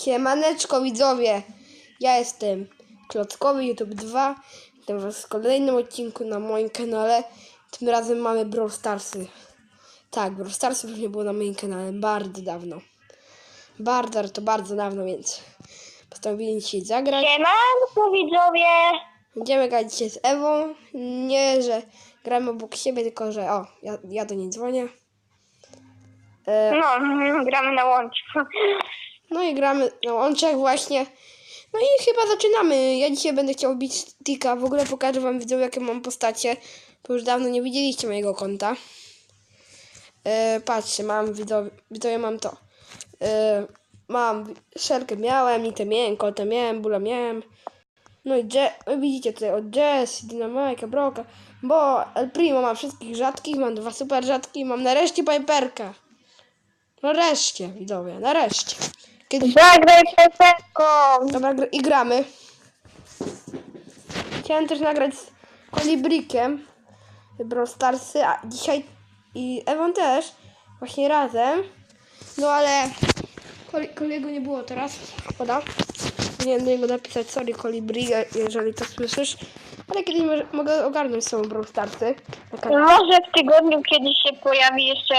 Siemaneczko widzowie, ja jestem Klockowy YouTube 2 Witam was w kolejnym odcinku na moim kanale. Tym razem mamy Brawl Starsy. Tak, Brawl Starsów już nie było na moim kanale bardzo dawno. Bardzo, to bardzo dawno, więc Postanowili dzisiaj zagrać. Siemanko widzowie! Będziemy grać dzisiaj z Ewą. Nie, że gramy obok siebie, tylko że o, ja, ja do niej dzwonię. E, No, gramy na łączku. No i gramy na łączach właśnie. No i chyba zaczynamy. Ja dzisiaj będę chciał bić Tika. W ogóle pokażę wam widzowie, jakie mam postacie. Bo już dawno nie widzieliście mojego konta. E, patrzcie, mam widzowie, widzowie mam to. E, mam szerkę miałem, nitę miałem, kotę miałem, bula miałem. No i no widzicie tutaj od Jess, Dynamajka, Broka. Bo El Primo mam wszystkich rzadkich, mam dwa super rzadkie, mam nareszcie Piperka. Nareszcie, widzowie, nareszcie. Kiedyś Zagraj piosenką! Dobra, gr- i gramy. Chciałem też nagrać z Kolibrikiem Brawl Starsy, a dzisiaj i Ewą też, właśnie razem. No ale Koli, Koliego nie było teraz, szkoda. Nie do niego napisać, sorry Kolibri, je- jeżeli to słyszysz. Ale kiedyś może, mogę ogarnąć sobą Brawl Starsy. Może w tygodniu kiedyś się pojawi jeszcze,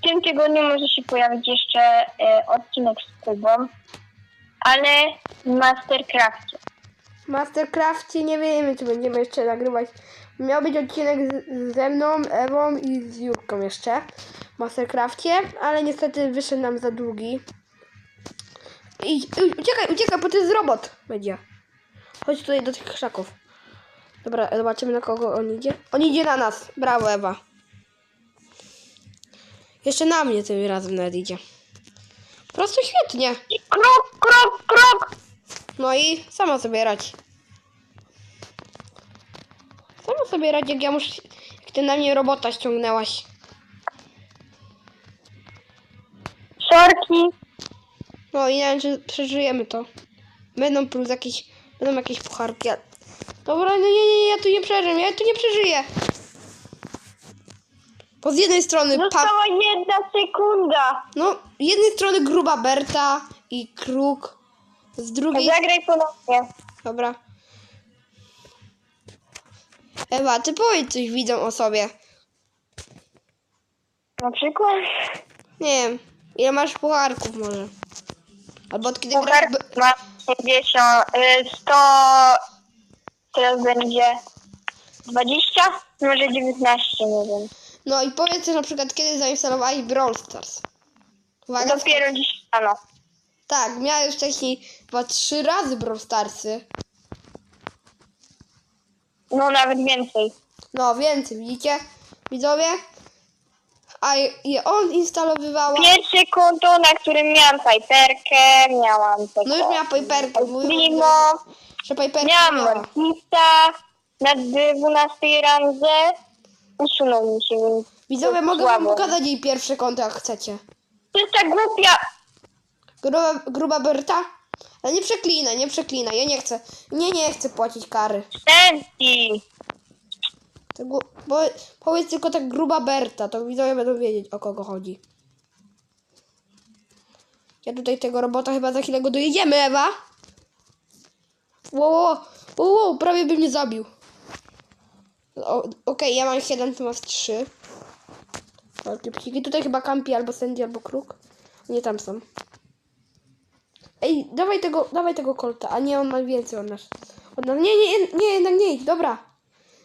w tym tygodniu może się pojawić jeszcze e, odcinek z Kubą, ale w Mastercrafcie. W Mastercrafcie nie wiemy, czy będziemy jeszcze nagrywać. Miał być odcinek z, ze mną, Ewą i z Jurką jeszcze w Mastercrafcie, ale niestety wyszedł nam za długi. I, u- uciekaj, uciekaj, bo to jest robot. Będzie. Chodź tutaj do tych krzaków. Dobra, zobaczymy na kogo on idzie. On idzie na nas. Brawo, Ewa. Jeszcze na mnie tym razem nawet idzie. Po prostu świetnie. Krok, krok, krok! No i sama sobie radź. Sama sobie radź, jak ja muszę... Jak ty na mnie robota ściągnęłaś. Sorki! No i nie wiem, czy przeżyjemy to. Będą plus jakieś... Będą jakieś pucharki. Dobra, no nie, nie, nie, ja tu nie przeżyję, ja tu nie przeżyję. Bo z jednej strony pa... Została jedna sekunda! No, z jednej strony gruba Berta i Kruk. Z drugiej... Zagraj ponownie. Dobra. Ewa, ty powiedz coś widzom o sobie. Na przykład Nie wiem, ile masz pucharków może? Albo od kiedy grasz... Puchar b- ma 50, y, 100, teraz będzie 20, może 19, nie wiem. No i powiedz też na przykład, kiedy zainstalowałeś Brawl Stars. Uwaga, Dopiero dziś rano. tak, miałem już wcześniej chyba trzy razy Brawl Starsy. No nawet więcej. No, więcej, widzicie? Widzowie? A je- on instalowywała... Pierwsze konto, na którym miałam Piperkę, miałam tego No już miała Piperkę. mówił, Primo, Że Piperkę miałam miała. Mortisa na 12 randze. Usunął mi się, więc Widzowie, mogę wam słabo. pokazać jej pierwsze konto, jak chcecie. To jest ta głupia. Gruba, gruba Berta? Ale nie przeklinaj, nie przeklinaj, ja nie chcę. Nie, nie chcę płacić kary. Stępi. To gru- bo, powiedz tylko tak gruba Berta, to widzowie będą wiedzieć o kogo chodzi. Ja tutaj tego robota chyba za chwilę go dojedziemy, Ewa. Wow, wow, wow, wow prawie by mnie zabił. Okej, ja mam 7, ty masz 3. Wielkie psiki. Tutaj chyba Kampi albo Sandy albo Kruk. Nie tam są. Ej, dawaj tego, dawaj tego kolta, a nie on ma więcej od nas. Od nas. Nie, nie, nie, jednak nie dobra.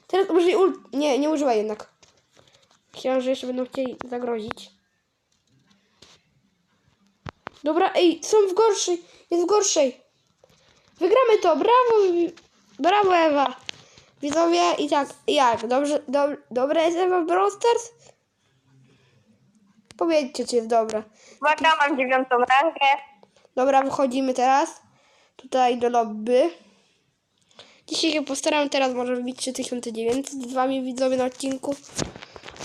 Teraz użyj ult. Nie, nie używaj jednak. Myślałem, że jeszcze będą chcieli zagrozić. Dobra, ej, są w gorszej. Jest w gorszej. Wygramy to, brawo. Brawo, Ewa. Widzowie, i tak, jak? Dobrze, do, dobra jest Ewa w Brawl Stars? Powiedzcie, czy jest dobra. Uwaga, mam dziewiątą rangę. Dobra, wychodzimy teraz. Tutaj do lobby. Dzisiaj się postaram teraz może wbić 3900 z wami widzowie na odcinku.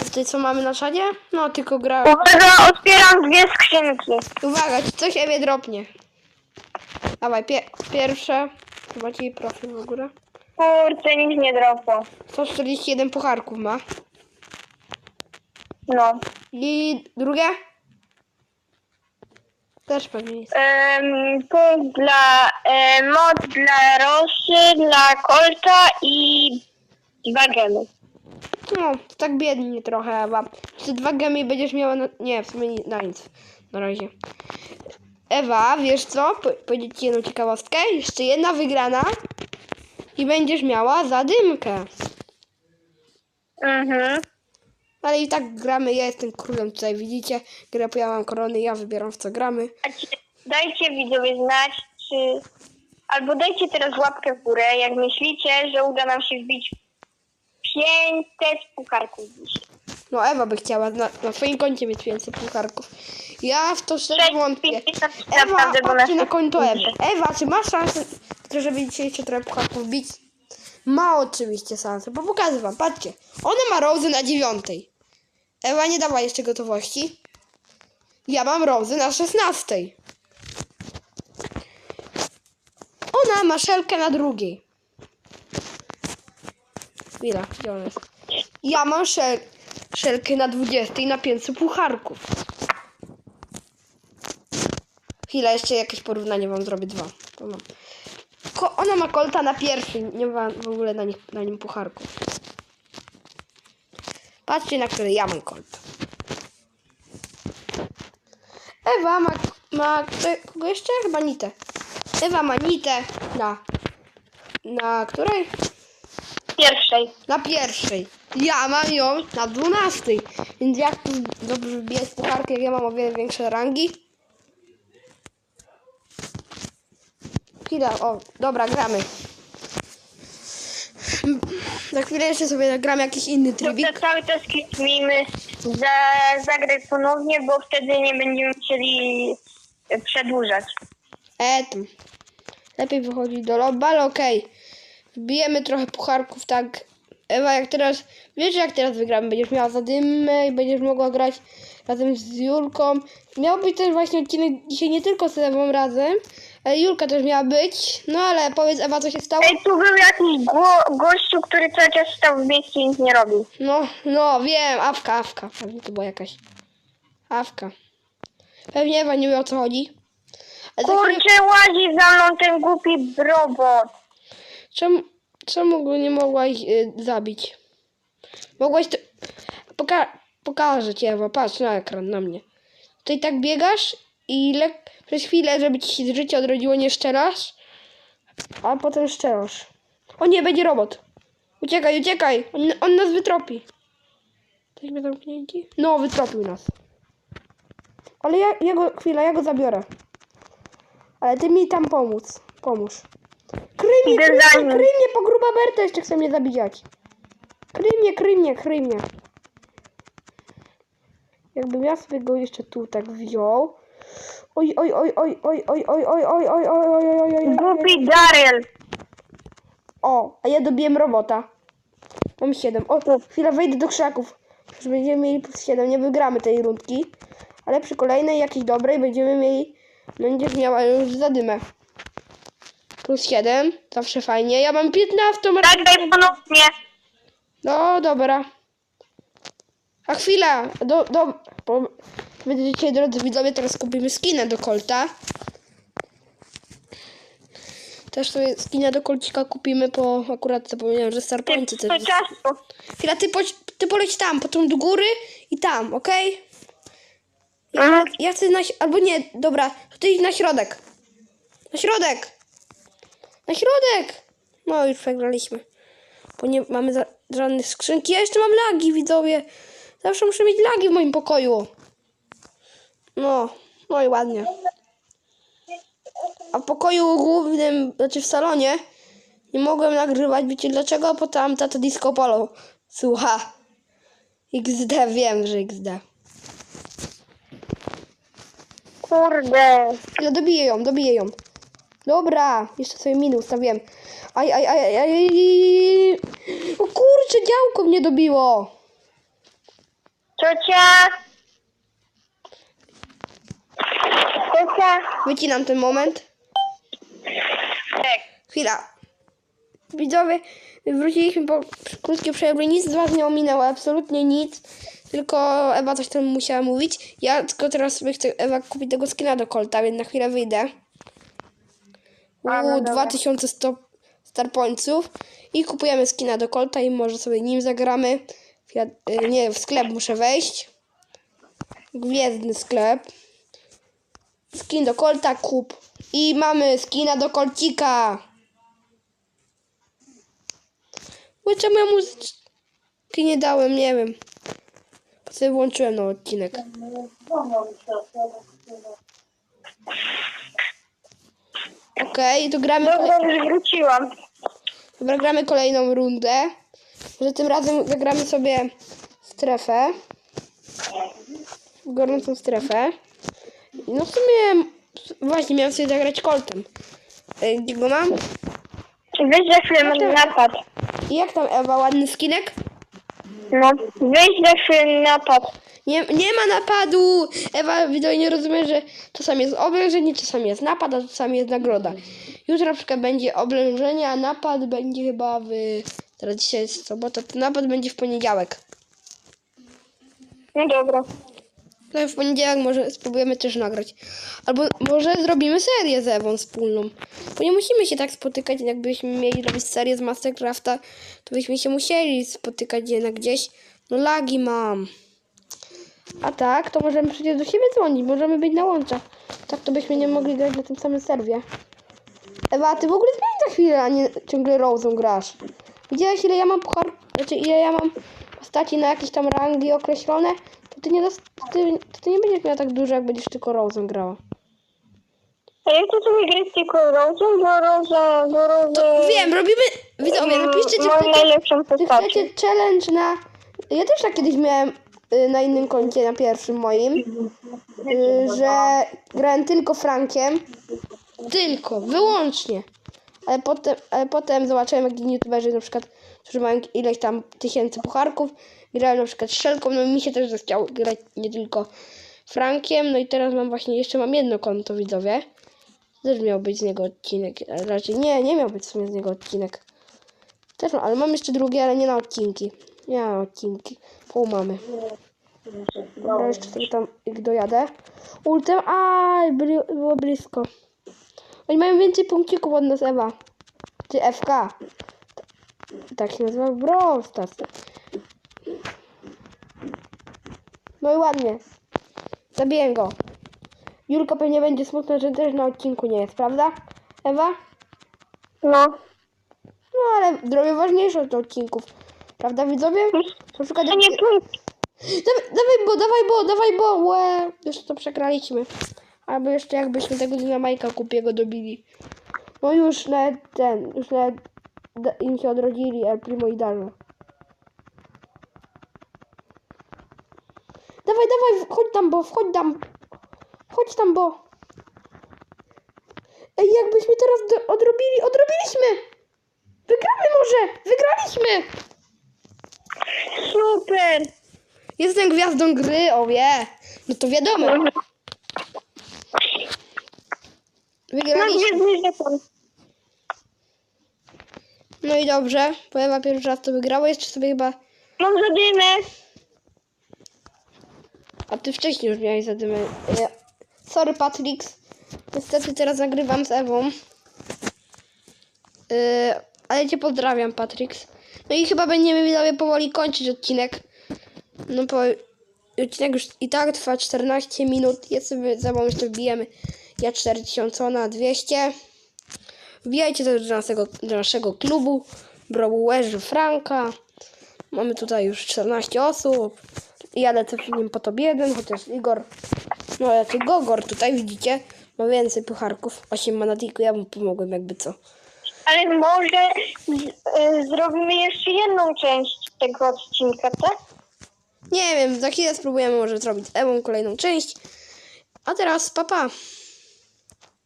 Tutaj co mamy na szadzie? No tylko gra. Uwaga, otwieram dwie skrzynki. Uwaga, czy coś Ewie dropnie. Dawaj, pie pierwsze. Zobaczcie profil w ogóle. Kurczę, nic nie dropło. 141 pucharków ma. No. I drugie? Też pewnie jest. Em, punkt dla e, mod dla Rosy, dla Colta i dwa gemy. No, to tak biednie trochę, Ewa. Czy dwa gemy będziesz miała na... Nie, w sumie ni- na nic. Na razie. Ewa, wiesz co? Po- Powiedzieć ci jedną ciekawostkę. Jeszcze jedna wygrana i będziesz miała zadymkę. Mhm. Ale i tak gramy, ja jestem królem tutaj, widzicie? Grę, ja mam korony, ja wybieram w co gramy. Dajcie widzowie znać, czy... Albo dajcie teraz łapkę w górę, jak myślicie, że uda nam się wbić 500 pukarków dzisiaj. No Ewa by chciała na, na swoim koncie mieć więcej pucharków. Ja w to szczerze wątpię. Ewa, patrzcie na konto Ewy. Ewa, czy masz szansę, żeby dzisiaj jeszcze trochę pucharków bić? Ma oczywiście szansę, bo pokażę wam, patrzcie. Ona ma Rosy na dziewiątej. Ewa nie dała jeszcze gotowości. Ja mam Rosy na szesnastej. Ona ma szelkę na drugiej. Chwila, gdzie ona jest? Ja mam szel szelkę na 20 na 500 pucharków. Chwila, jeszcze jakieś porównanie wam zrobię dwa. To mam. Ko ona ma kolta na pierwszej, nie ma w ogóle na, nich, na nim pucharków. Patrzcie, na której ja mam kolta. Ewa ma, ma kogo jeszcze? Chyba Nitę. Ewa ma Nitę na, na której? Pierwszej. Na pierwszej. Ja mam ją na dwunastej. Więc jak tu dobrze pucharkę, jak ja mam o wiele większe rangi? Chwila, o, dobra, gramy. Za chwilę jeszcze sobie zagram jakiś inny trybik. Dobrze, cały czas kliknijmy za, zagrać ponownie, bo wtedy nie będziemy chcieli przedłużać. E, tam. Lepiej wychodzi do lobby, ale okej. Wbijemy trochę pucharków, tak. Ewa, jak teraz, wiesz jak teraz wygramy? Będziesz miała zadymę i będziesz mogła grać razem z Julką. Miał być też właśnie odcinek dzisiaj nie tylko z Ewą razem, Julka też miała być. No ale powiedz Ewa, co się stało? Ej, tu był jakiś go, gościu, który cały czas stał w miejscu i nic nie robił. No, no, wiem, Awka, Awka. Pewnie to była jakaś. Awka. Pewnie Ewa nie wie o co chodzi. Ale Kurczę, łazi za mną ten głupi robot. Czemu, czemu go nie mogłaś y, zabić? Mogłaś to... Poka pokażę ci, Ewa, patrz na ekran, na mnie. Tutaj tak biegasz i le... przez chwilę, żeby ci się życie odrodziło, nie szczerasz, a potem szczerasz. O nie, będzie robot. Uciekaj, uciekaj, on, on nas wytropi. Jesteśmy zamknięci? No, wytropił nas. Ale ja, ja go, chwila, ja go zabiorę. Ale ty mi tam pomóc, pomóż. Kryj mnie, kryj za mnie, nim. kryj mnie, po gruba Berta jeszcze chce mnie zabijać. Kryj mnie, kryj mnie, kryj mnie. Jakbym ja sobie go jeszcze tu tak wziął. Oj, oj, oj, oj, oj, oj, oj, oj, oj, oj, oj, oj, oj, oj, oj. Głupi Daryl. O, a ja dobiłem robota. Mam 7. O, chwila, wejdę do krzaków. Już będziemy mieli plus 7. Nie wygramy tej rundki. Ale przy kolejnej jakiejś dobrej będziemy mieli... Będziesz miała już zadymę. Plus 7. Zawsze fajnie. Ja mam 15. Zagraj ponownie. No, dobra. A chwila, do, do, bo będziecie, drodzy widzowie, teraz kupimy skinę do Colta. Też sobie skinę do Colcika kupimy, bo akurat zapomniałem, że to też... Chwila, ty, poć, ty poleć tam, potem do góry i tam, okej? Ja, Mhm. ja chcę na... Albo nie, dobra, ty idź na środek. Na środek! Na środek! No, już przegraliśmy. Bo nie mamy za, żadnych skrzynki. Ja jeszcze mam lagi, widzowie. Zawsze muszę mieć lagi w moim pokoju. No, no i ładnie. A w pokoju głównym, znaczy w salonie, nie mogłem nagrywać. Wiecie dlaczego? Bo tam tata disco polo słucha. XD, wiem, że XD. Kurde. Ja dobiję ją, dobiję ją. Dobra, jeszcze sobie minus, to wiem. Aj, aj, aj, aj, aj. O kurczę, działko mnie dobiło. Ciocia. Wycinam ten moment. Tak. Chwila. Widzowie, wróciliśmy po krótkiej przerwie. Nic z was nie ominęło, absolutnie nic. Tylko Ewa coś tam musiała mówić. Ja tylko teraz sobie chcę Ewa kupić tego skina do Colta, więc na chwilę wyjdę. A, no dobra. 2100 star pointsów. I kupujemy skina do Colta i może sobie nim zagramy. Y, nie, w sklep muszę wejść. Gwiezdny sklep. Skin do Colta kup. I mamy skina do Colcika. Bo czemu ja muzyczki nie dałem, nie wiem. Po sobie włączyłem na odcinek. Okej, to gramy. Dobra, już wróciłam. Dobra, gramy kolejną rundę. Że tym razem zagramy sobie strefę. Gorącą strefę. No w sumie właśnie miałem sobie zagrać koltem. E, Gdzie go mam? Weź za chwilę mam napad. I jak tam Ewa, ładny skinek? No, weź za chwilę napad. Nie, nie ma napadu! Ewa widać nie rozumie, że czasami jest oblężenie, czasami jest napad, a czasami jest nagroda. Jutro na przykład będzie oblężenie, a napad będzie chyba w... Teraz dzisiaj jest sobota, to napad będzie w poniedziałek. No dobra. I w poniedziałek może spróbujemy też nagrać. Albo może zrobimy serię z Ewą wspólną. Bo nie musimy się tak spotykać, jakbyśmy mieli robić serię z Mastercrafta, to byśmy się musieli spotykać jednak gdzieś. No lagi mam. A tak, to możemy przecież do siebie dzwonić, możemy być na łączach. Tak to byśmy nie mogli grać na tym samym serwie. Ewa, ty w ogóle zmień za chwilę, a nie ciągle Rose'ą grasz. Widziałeś ile ja mam puchar, znaczy ile ja mam postaci na jakieś tam rangi określone? To ty nie, dos- ty, to ty nie będziesz miała tak dużo, jak będziesz tylko Rose'ą grała. A jak to sobie grać tylko Rozą, bo Roza, bo. Wiem, robimy... Widzowie, napiszcie, czy chcecie, najlepszą czy postać. chcecie challenge na... Ja też tak kiedyś miałem y, na innym koncie, na pierwszym moim, y, że grałem tylko Frankiem. Tylko, wyłącznie. Ale potem, ale potem zobaczyłem, jak inni youtuberzy na przykład, którzy mają ileś tam tysięcy pucharków, grają na przykład Szelką, no mi się też zechciało grać nie tylko Frankiem, no i teraz mam właśnie, jeszcze mam jedno konto, widzowie. Też miał być z niego odcinek, raczej nie, nie miał być w sumie z niego odcinek. Też mam, ale mam jeszcze drugie, ale nie na odcinki. Nie na odcinki, pół mamy. Dobra, jeszcze sobie tam ich dojadę. Ultem, aj, było blisko. Oni mają więcej punkcików od nas, Ewa. Czy FK. Tak się nazywa Brawl Stars. No i ładnie. Zabiję go. Julka pewnie będzie smutna, że też na odcinku nie jest, prawda? Ewa? No. No ale zrobię ważniejsze od odcinków. Prawda widzowie? Na przykład To nie. Dawaj, dawaj bo, dawaj bo, dawaj bo, łe. Już to przegraliśmy. Albo jeszcze jakbyśmy tego dynamajka kupiego dobili. No już nawet ten, już nawet im się odrodzili El Primo i Darno. Dawaj, dawaj, wchodź tam bo, wchodź tam. Chodź tam bo. Ej, jakbyśmy teraz odrobili, odrobiliśmy. Wygramy może, wygraliśmy. Super. Jestem gwiazdą gry, o wie. No to wiadomo. Mam Wygraliśmy. No i dobrze, bo Ewa pierwszy raz to wygrała, jeszcze sobie chyba... Mam zadymę. A ty wcześniej już miałeś zadymę. E, Sorry, Patrix. Niestety teraz nagrywam z Ewą. E, ale cię pozdrawiam, Patrix. No i chyba będziemy widzowie powoli kończyć odcinek. No bo odcinek już i tak trwa 14 minut. Ja sobie za moment wbijemy. Ja 4000, ona 200. Wbijajcie też do naszego, do naszego klubu. Browerzy Franka. Mamy tutaj już 14 osób. Ja lecę przy nim po top 1, chociaż Igor, no ale ty Gogor tutaj widzicie, ma więcej pucharków. 8 ma na tiku, ja mu pomogłem jakby co. Ale może z, y, zrobimy jeszcze jedną część tego odcinka, tak? Nie wiem, za chwilę spróbujemy może zrobić z Ewą kolejną część. A teraz papa.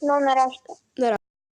No na razie.